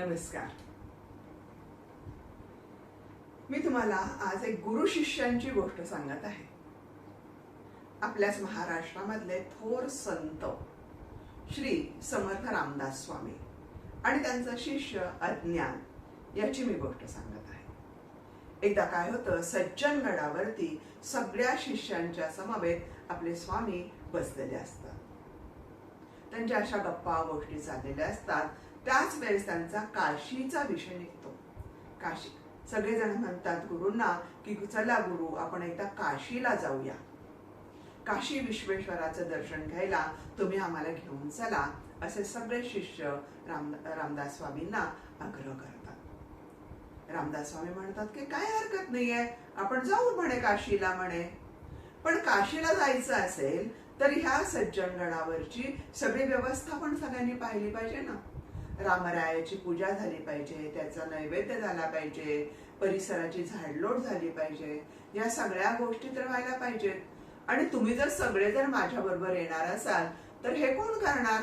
नमस्कार. मी तुम्हाला आज एक गुरु शिष्यांची गोष्ट सांगत आहे. आपल्याच महाराष्ट्रामधले थोर संत श्री समर्थ रामदास स्वामी आणि त्यांचा शिष्य अज्ञान याची मी गोष्ट सांगत आहे. एकदा काय होतं सज्जनगडावरती सगळ्या शिष्यांच्या समवेत आपले स्वामी बसलेले असतात. त्यांच्या अशा गप्पा गोष्टी चाललेल्या असतात त्याच वेळेस त्यांचा काशीचा विषय निघतो. काशी. सगळेजण म्हणतात गुरुंना की चला गुरु आपण एकदा काशीला जाऊया. काशी विश्वेश्वराचं दर्शन घ्यायला तुम्ही आम्हाला घेऊन चला असे सगळे शिष्य राम रामदास स्वामींना आग्रह करतात. रामदास स्वामी म्हणतात की काय हरकत नाहीये आपण जाऊ म्हणे काशीला म्हणे. पण काशीला जायचं असेल तर ह्या सज्जनगडावरची सगळी व्यवस्था पण सगळ्यांनी पाहिली पाहिजे ना. रामरायाची पूजा झाली पाहिजे त्याचा नैवेद्य झाला पाहिजे परिसराची झाडलोट झाली पाहिजे या सगळ्या गोष्टी तर व्हायला पाहिजेत. आणि तुम्ही जर सगळे जर माझ्या बरोबर येणार असाल तर हे कोण करणार?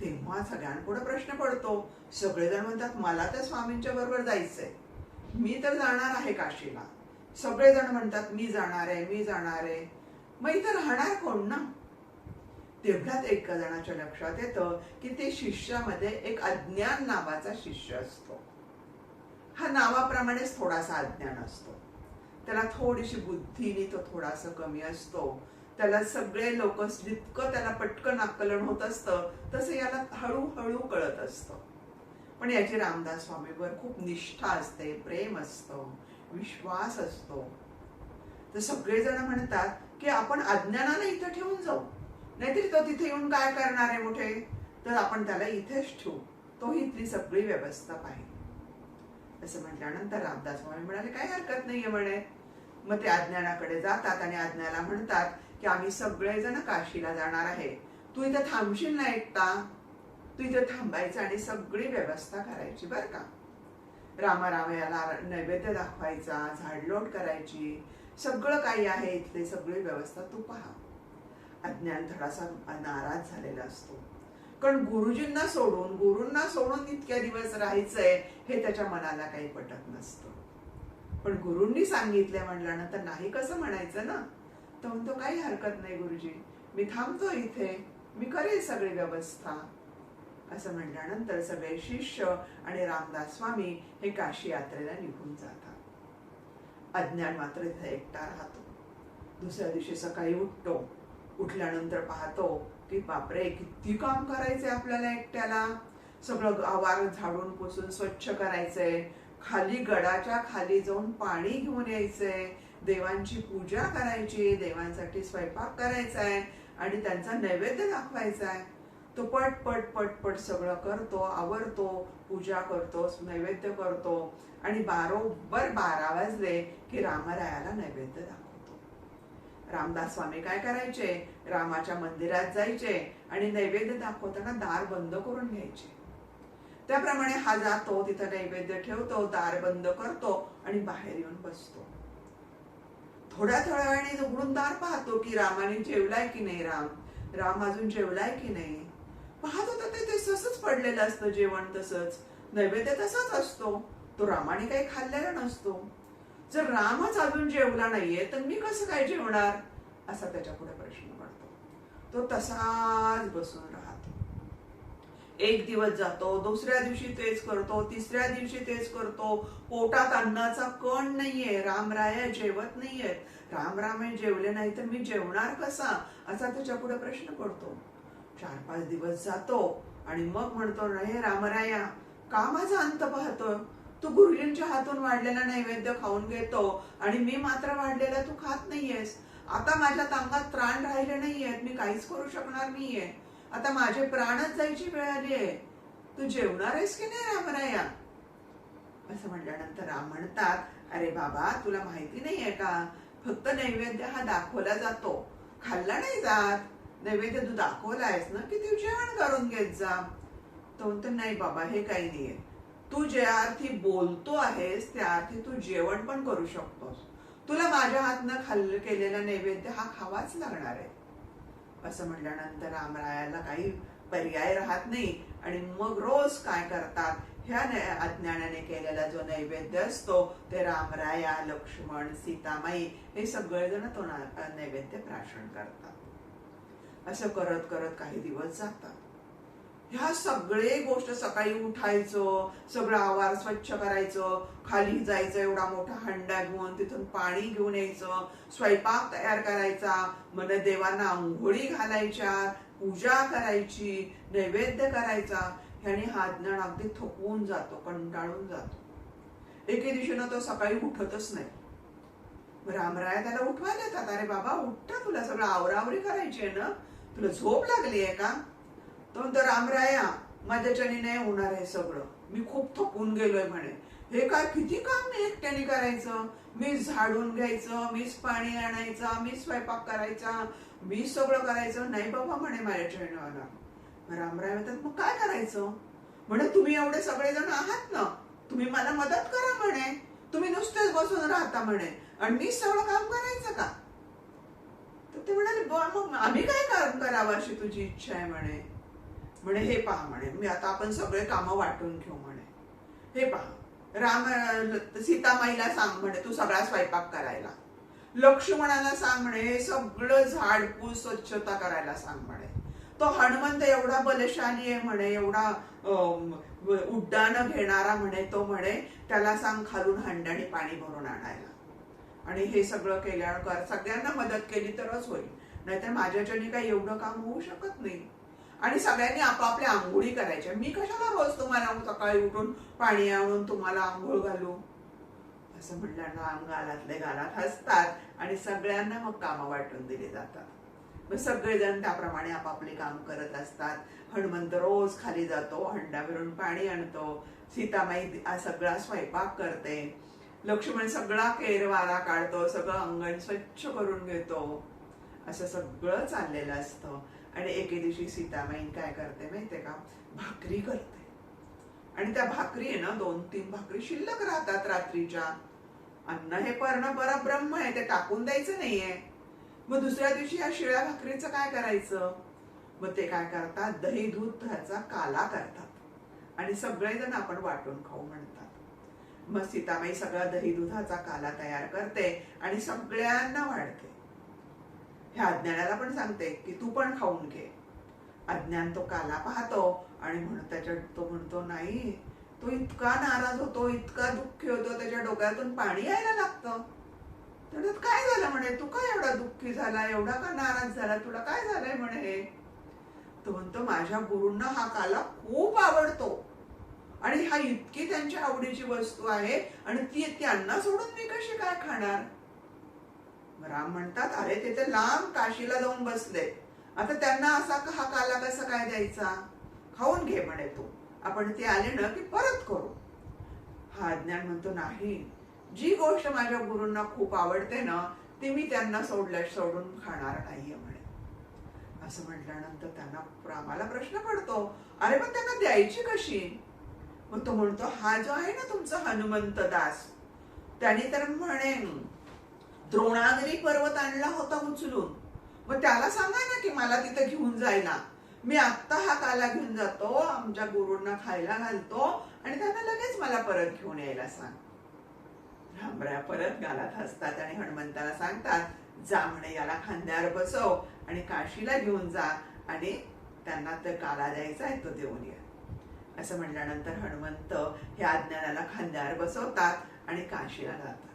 तेव्हा सगळ्यांपुढे प्रश्न पडतो. सगळेजण म्हणतात मला तर स्वामींच्या बरोबर जायचंय. मी तर जाणार आहे काशीला. सगळेजण म्हणतात मी जाणार आहे मी जाणार आहे. मग इथं राहणार कोण ना? तेवढ्यात एका जणाच्या लक्षात येतं की ते शिष्यामध्ये एक अज्ञान नावाचा शिष्य असतो. हा नावाप्रमाणेच थोडासा अज्ञान असतो. त्याला थोडीशी बुद्धीने तो थोडासा कमी असतो. त्याला सगळे लोक जितकं त्याला पटकन आकलन होत असतं तसं याला हळूहळू कळत असतं. पण याची रामदास स्वामीवर खूप निष्ठा असते प्रेम असतं विश्वास असतो. तर सगळेजण म्हणतात की आपण अज्ञानाने इथं ठेवून जाऊ. नाहीतरी तो तिथे येऊन काय करणार आहे मोठे? तर आपण त्याला इथेच ठेवू. तो इथली सगळी व्यवस्था पाहिजे असं म्हटल्यानंतर रामदास स्वामी म्हणाले काही हरकत नाहीये म्हणे. मग ते अज्ञानाकडे जातात आणि अज्ञाला म्हणतात की आम्ही सगळेजण काशीला जाणार आहे. तू इथं थांबशील ना एकता तू इथे थांबायचं आणि सगळी व्यवस्था करायची बर का? रामारामयाला याला नैवेद्य दाखवायचा झाडलोट करायची सगळं काही आहे. इथले सगळी व्यवस्था तू पहा. अज्ञान थोडासा नाराज झालेला असतो. कारण गुरुजींना सोडून गुरूंना सोडून इतक्या दिवस राहायचंय हे त्याच्या मनाला काही पटत नसतं. पण गुरूंनी सांगितलंय म्हणल्यानंतर नाही कसं म्हणायचं ना? तर म्हणतो काही हरकत नाही गुरुजी. मी थांबतो इथे. मी करेल सगळी व्यवस्था. असं म्हटल्यानंतर सगळे शिष्य आणि रामदास स्वामी हे काशी यात्रेला निघून जातात. अज्ञान मात्र इथे एकटा राहतो. दुसऱ्या दिवशी सकाळी उठतो. उठल्यानंतर पाहतो की बापरे किती काम करायचंय आपल्याला एकट्याला. सगळं आवार झाडून पुसून स्वच्छ करायचंय. खाली गडाच्या खाली जाऊन पाणी घेऊन यायचंय. देवांची पूजा करायची देवांसाठी स्वयंपाक करायचा आहे आणि त्यांचा नैवेद्य दाखवायचा आहे तो पट पट पट पट सगळं करतो आवरतो पूजा करतो नैवेद्य करतो आणि बारोबर बारा वाजले की रामरायाला नैवेद्य दाखवतो. रामदास स्वामी काय करायचे? रामाच्या मंदिरात जायचे आणि नैवेद्य दाखवताना दार बंद करून घ्यायचे. त्याप्रमाणे हा जातो तिथं नैवेद्य ठेवतो दार बंद करतो आणि बाहेर येऊन बसतो. थोड्या थोड्या वेळाने उघडून दार पाहतो की रामाने जेवलाय की नाही राम? राम अजून जेवलाय की नाही? पाहत होता ते ते तसंच पडलेलं असतं जेवण तसंच. नैवेद्य तसाच असतो. तो रामाने काही खाल्लेला नसतो. जर रामच अजून जेवला नाहीये तर मी कसं काय जेवणार? असा त्याच्या पुढे प्रश्न पडतो. तो तसाच बसून राहतो. एक दिवस जातो दुसऱ्या दिवशी तेच करतो तिसऱ्या दिवशी तेच करतो. पोटात अन्नाचा कण नाहीये रामराया जेवत नाहीयेत रामरामे जेवले नाही तर मी जेवणार कसा? असा त्याच्या पुढे प्रश्न पडतो. चार पाच दिवस जातो आणि मग म्हणतो हे रामराया का माझा अंत पाहतो तू गुरुजींच्या हातून वाढलेला नैवेद्य खाऊन घेतो आणि मी मात्र वाढलेला तू खात नाहीयेस. आता माझ्या अंगात प्राण राहिले नाहीयेत. मी काहीच करू शकणार नाहीये. आता माझे प्राणच जायची वेळ आली आहे. तू जेवणार आहेस की नाही रामराया? असं म्हटल्यानंतर राम म्हणतात अरे बाबा तुला माहिती नाहीये का? फक्त नैवेद्य हा दाखवला जातो. खाल्ला नाही जात. नैवेद्य तू दाखवला आहेस ना? की तू जेवण करून घेत जा. तो म्हणतो नाही बाबा हे काही नाहीये. तू ज्या अर्थी बोलतो आहेस त्या अर्थी तू जेवण पण करू शकतोस. तुला माझ्या हातनं खाल्लं केलेला नैवेद्य हा खावाच लागणार आहे. असं म्हटल्यानंतर रामरायाला काही पर्याय राहत नाही आणि मग रोज काय करतात? ह्या अज्ञानाने केलेला जो नैवेद्य असतो ते रामराया लक्ष्मण सीतामाई हे सगळेजण तो ना- नैवेद्य प्राशन करतात. असं करत करत काही दिवस जातात. ह्या सगळे गोष्ट सकाळी उठायचं सगळं आवार स्वच्छ करायचं खाली जायचं एवढा मोठा हंडा घेऊन तिथून पाणी घेऊन यायचं स्वयंपाक तयार करायचा मन देवांना आंघोळी घालायच्या पूजा करायची नैवेद्य करायचा ह्याने हा ज्ञान अगदी थकवून जातो कंटाळून जातो. एके दिवशीनं तो सकाळी उठतच नाही. रामराया त्याला उठवायला येतात अरे बाबा उठता तुला सगळं आवरावरी करायची आहे ना? तुला झोप लागली आहे का? तो म्हणतो रामराया माझ्याच्याने नाही होणार आहे सगळं. मी खूप थकून गेलोय म्हणे. हे काय किती काम मी एकट्याने करायचं? मी झाडून घ्यायचं मीच पाणी आणायचं मी स्वयंपाक करायचा मी सगळं करायचं. नाही बाबा म्हणे माझ्या होणार. रामराय म्हणतात मग काय करायचं? म्हणे तुम्ही एवढे सगळेजण आहात ना तुम्ही मला मदत करा म्हणे. तुम्ही नुसतेच बसून राहता म्हणे. आणि मी सगळं काम करायचं का? तर ते म्हणाले मग आम्ही काय काम करावं अशी तुझी इच्छा आहे म्हणे? म्हणे हे पहा म्हणे मी आता आपण सगळे कामं वाटून घेऊ म्हणे. हे पहा राम सीतामाईला सांग म्हणे तू सगळा स्वयंपाक करायला. लक्ष्मणाला सांग म्हणे हे सगळं झाडपूस स्वच्छता करायला सांग म्हणे. तो हनुमंत एवढा बलशाली आहे म्हणे एवढा उड्डाण घेणारा म्हणे तो म्हणे त्याला सांग खालून हंड्याने पाणी भरून आणायला. आणि हे सगळं केल्यावर सगळ्यांना मदत केली तरच होईल. नाहीतर माझ्याच्याने काही एवढं काम होऊ शकत नाही. आणि सगळ्यांनी आपापल्या आंघोळी करायच्या. मी कशाला रोज तुम्हाला सकाळी उठून पाणी आणून तुम्हाला आंघोळ घालू? असं म्हटल्यानं राम गालातले गालात हसतात आणि सगळ्यांना मग कामं वाटून दिली जातात. मग सगळेजण त्याप्रमाणे आपापले काम करत असतात. हनुमंत रोज खाली जातो हंडावरून पाणी आणतो. सीतामाई सगळा स्वयंपाक करते. लक्ष्मण सगळा केरवारा काढतो सगळं अंगण स्वच्छ करून घेतो. असं सगळं चाललेलं असतं. आणि एके दिवशी सीतामाई काय करते माहितीये का? भाकरी करते. आणि त्या भाकरी आहे ना दोन तीन भाकरी शिल्लक राहतात रात्रीच्या. अन्न हे पर्ण परब्रह्म आहे ते टाकून द्यायचं नाहीये. मग दुसऱ्या दिवशी या शिळ्या भाकरीचं काय करायचं? मग ते काय करतात? दही दूध ह्याचा काला करतात. आणि सगळेजण आपण वाटून खाऊ म्हणतात. मग सीताबाई सगळा दही दुधाचा काला तयार करते आणि सगळ्यांना वाढते. ह्या अज्ञानाला पण सांगते की तू पण खाऊन घे. अज्ञान तो काला पाहतो आणि म्हणून त्याच्या तो म्हणतो नाही तो इतका नाराज होतो इतका दुःखी होतो त्याच्या डोक्यातून पाणी यायला लागतं. त्याच्यात काय झालं म्हणे? तू काय एवढा दुःखी झाला? एवढा का नाराज झाला? तुला काय झालंय म्हणे हे? तो म्हणतो माझ्या गुरूंना हा काला खूप आवडतो. आणि हा इतकी त्यांच्या आवडीची वस्तू आहे आणि ती त्यांना सोडून मी कशी काय खाणार? राम म्हणतात अरे ते तर लांब काशीला जाऊन बसले. आता त्यांना असा का- हा काला कसा काय द्यायचा? खाऊन घे म्हणे तू. आपण ते आले ना की परत करू. हा अज्ञान म्हणतो नाही. जी गोष्ट माझ्या गुरूंना खूप आवडते ना ती मी त्यांना सोडल्या सोडून खाणार नाहीये म्हणे. असं म्हटल्यानंतर त्यांना रामाला प्रश्न पडतो अरे पण त्यांना द्यायची कशी? मग तो म्हणतो हा जो आहे ना तुमचा हनुमंत दास. त्याने तर म्हणे द्रोणागिरी पर्वत आणला होता उचलून. मग त्याला सांगा ना की मला तिथे घेऊन जायला. मी आत्ता हा काला घेऊन जातो आमच्या गुरुंना खायला घालतो आणि त्यांना लगेच मला परत घेऊन यायला सांग. रामराया परत गालात हसतात आणि हनुमंताला सांगतात जा म्हणे याला खांद्यावर बसव आणि काशीला घेऊन जा आणि त्यांना तर काला द्यायचा आहे तो देऊन या. असं म्हणल्यानंतर हनुमंत ह्या अज्ञानाला खांद्यावर बसवतात आणि काशीला जातात.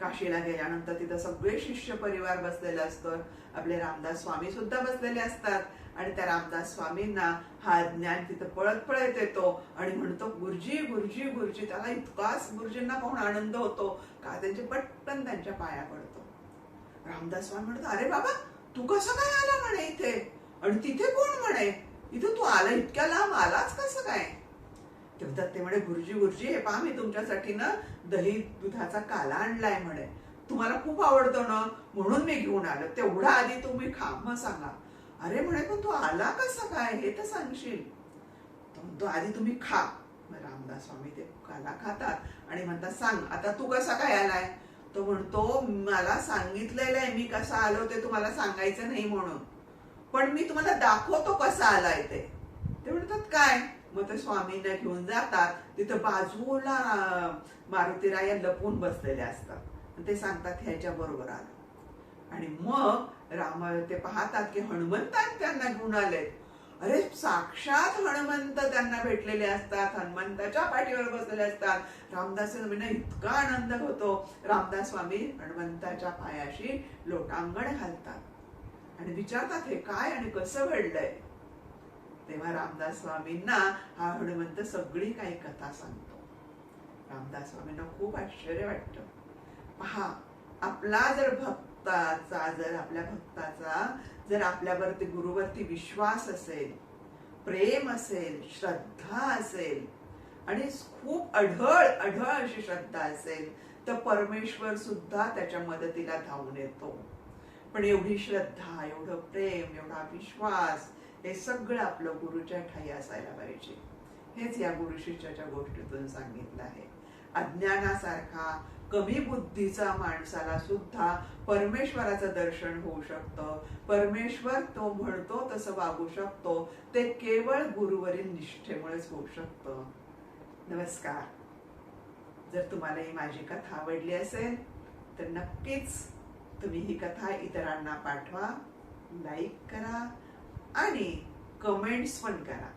काशीला गेल्यानंतर तिथं सगळे शिष्य परिवार बसलेले असतं आपले रामदास स्वामी सुद्धा बसलेले असतात. आणि त्या रामदास स्वामींना हा ज्ञान तिथं पळत पळत येतो. आणि म्हणतो गुरुजी गुरुजी गुरुजी. त्याला इतकाच गुरुजींना पाहून आनंद होतो. का त्यांचे पटकन त्यांच्या पाया पडतो. रामदास स्वामी म्हणतो अरे बाबा तू कसं काय आला म्हणे इथे? आणि तिथे कोण म्हणे? इथे तू आला इतक्या लांब आलाच कसं काय? ते ते म्हणे गुरुजी गुरुजी हे पहा मी तुमच्यासाठी ना दही दुधाचा काला आणलाय म्हणे. तुम्हाला खूप आवडतो ना म्हणून मी घेऊन आलो. तेवढा आधी तुम्ही खा मग सांगा. अरे म्हणे पण तू आला कसा काय? हे तर सांगशील. तो आधी तुम्ही खा. रामदास स्वामी ते काला खातात आणि म्हणतात सांग आता तू कसा काय आलाय? तो म्हणतो मला सांगितलेलं आहे मी कसा आलो ते तुम्हाला सांगायचं नाही म्हणून. पण मी तुम्हाला दाखवतो कसा आलाय ते. ते म्हणतात काय? मग ते स्वामींना घेऊन जातात तिथं बाजूला मारुतीराया लपून बसलेले असतात. ते सांगतात ह्याच्या बरोबर आलं. आणि मग राम ते पाहतात की हनुमंतात त्यांना घेऊन आलेत. अरे साक्षात हनुमंत त्यांना भेटलेले असतात हनुमंताच्या पाठीवर बसलेले असतात. रामदास स्वामींना इतका आनंद होतो. रामदास स्वामी हनुमंताच्या पायाशी लोटांगण घालतात. आणि विचारतात हे काय आणि कसं घडलंय? तेव्हा रामदास स्वामींना हा हनुमंत सगळी काही कथा सांगतो. रामदास स्वामींना खूप आश्चर्य वाटत. पहा आपला जर भक्ताचा जर आपल्या भक्ताचा जर आपल्यावरती गुरुवरती विश्वास असेल प्रेम असेल श्रद्धा असेल आणि खूप अढळ अढळ अशी श्रद्धा असेल तर परमेश्वर सुद्धा त्याच्या मदतीला धावून येतो. पण एवढी श्रद्धा एवढं प्रेम एवढा विश्वास हे सगळं आपलं गुरुच्या ठाई असायला पाहिजे. हेच या गुरुशिष्याच्या गोष्टीतून सांगितलं आहे. अज्ञानासारखा कमी बुद्धीचा माणसाला सुद्धा परमेश्वराचं दर्शन होऊ शकतं. परमेश्वर तो म्हणतो तसं वागू शकतो. ते केवळ गुरुवरील निष्ठेमुळेच होऊ शकतं. नमस्कार. जर तुम्हाला ही माझी कथा आवडली असेल तर नक्कीच तुम्ही ही कथा इतरांना पाठवा लाईक करा आणि कमेंट्स पण करा.